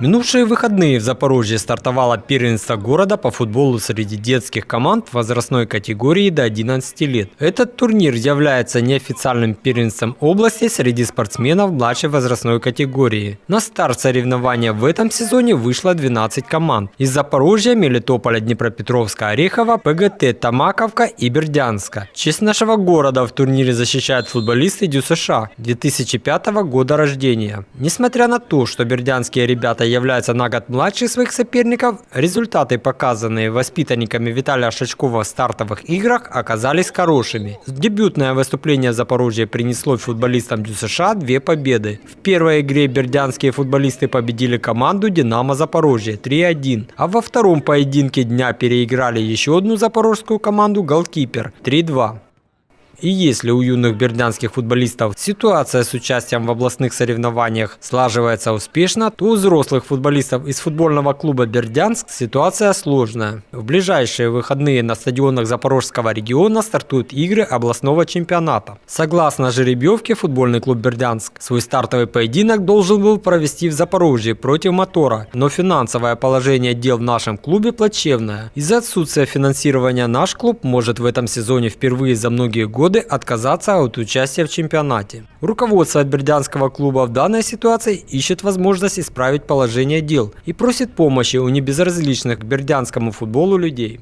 Минувшие выходные в Запорожье стартовало первенство города по футболу среди детских команд возрастной категории до 11 лет. Этот турнир является неофициальным первенством области среди спортсменов младшей возрастной категории. На старт соревнования в этом сезоне вышло 12 команд. Из Запорожья, Мелитополя, Днепропетровска, Орехова, ПГТ, Тамаковка и Бердянска. Честь нашего города в турнире защищают футболисты ДЮСШ 2005 года рождения. Несмотря на то, что бердянские ребята являются на год младше своих соперников, результаты, показанные воспитанниками Виталия Шачкова в стартовых играх, оказались хорошими. Дебютное выступление Запорожья принесло футболистам ДЮСШ две победы. В первой игре бердянские футболисты победили команду «Динамо Запорожье» 3-1, а во втором поединке дня переиграли еще одну запорожскую команду «Голкипер» 3-2. И если у юных бердянских футболистов ситуация с участием в областных соревнованиях слаживается успешно, то у взрослых футболистов из футбольного клуба «Бердянск» ситуация сложная. В ближайшие выходные на стадионах Запорожского региона стартуют игры областного чемпионата. Согласно жеребьевке, футбольный клуб «Бердянск» свой стартовый поединок должен был провести в Запорожье против «Мотора», но финансовое положение дел в нашем клубе плачевное. Из-за отсутствия финансирования наш клуб может в этом сезоне впервые за многие годы годы отказаться от участия в чемпионате. Руководство от Бердянского клуба в данной ситуации ищет возможность исправить положение дел и просит помощи у небезразличных к бердянскому футболу людей.